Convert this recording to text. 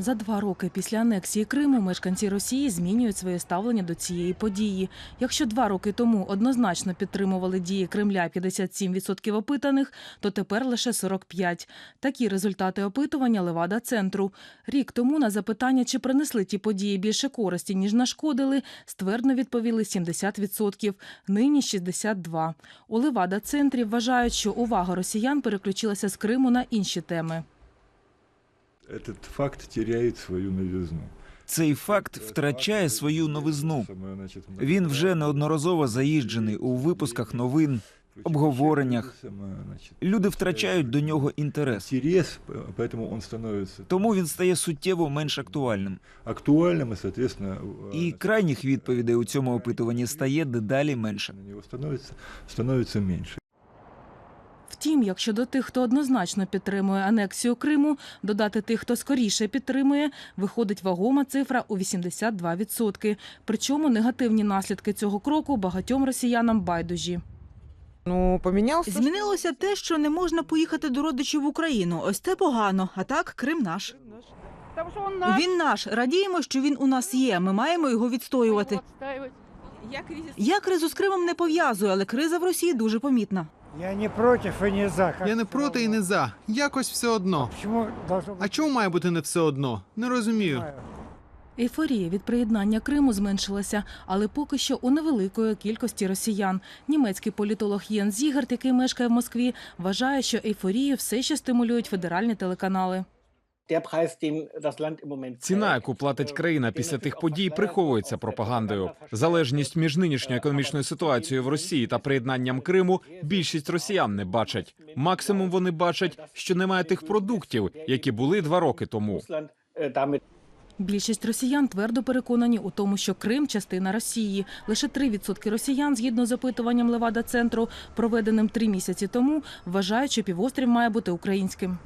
За два роки після анексії Криму мешканці Росії змінюють своє ставлення до цієї події. Якщо два роки тому однозначно підтримували дії Кремля 57% опитаних, то тепер лише 45%. Такі результати опитування Левада центру. Рік тому на запитання, чи принесли ті події більше користі ніж нашкодили, ствердно відповіли 70%, нині 62%. У Левада центрі вважають, що увага росіян переключилася з Криму на інші теми. Этот факт теряет свою новизну. Цей факт втрачає свою новизну. Він вже неодноразово заїжджений у випусках новин, обговореннях. Люди втрачають до нього інтерес, интерес, поэтому он становится тому він стає суттєво менш актуальним. актуальным и, соответственно, І крайніх відповідей у цьому опитуванні стає дедалі менше. на него становится, становится меньше. Втім, якщо до тих, хто однозначно підтримує анексію Криму, додати тих, хто скоріше підтримує, виходить вагома цифра у 82%. Причому негативні наслідки цього кроку багатьом росіянам байдужі. Ну, помінявся. Змінилося те, що не можна поїхати до родичів в Україну. Ось це погано. А так, Крим наш. Він наш. Радіємо, що він у нас є. Ми маємо його відстоювати. Я кризу з Кримом не пов'язую, але криза в Росії дуже помітна. Я не проти і не за. Я не проти і не за. Якось все одно. Почему должно? А чому має бути не все одно? Не розумію. Ейфорія від приєднання Криму зменшилася, але поки що у невеликої кількості росіян. Німецький політолог Єн Зігарт, який мешкає в Москві, вважає, що ейфорію все ще стимулюють федеральні телеканали. Ціна, яку платить країна після тих подій, приховується пропагандою. Залежність між нинішньою економічною ситуацією в Росії та приєднанням Криму більшість росіян не бачать. Максимум вони бачать, що немає тих продуктів, які були два роки тому. Більшість росіян твердо переконані у тому, що Крим частина Росії. Лише 3% росіян, згідно з опитуванням Левада центру, проведеним три місяці тому, вважають, що півострів має бути українським.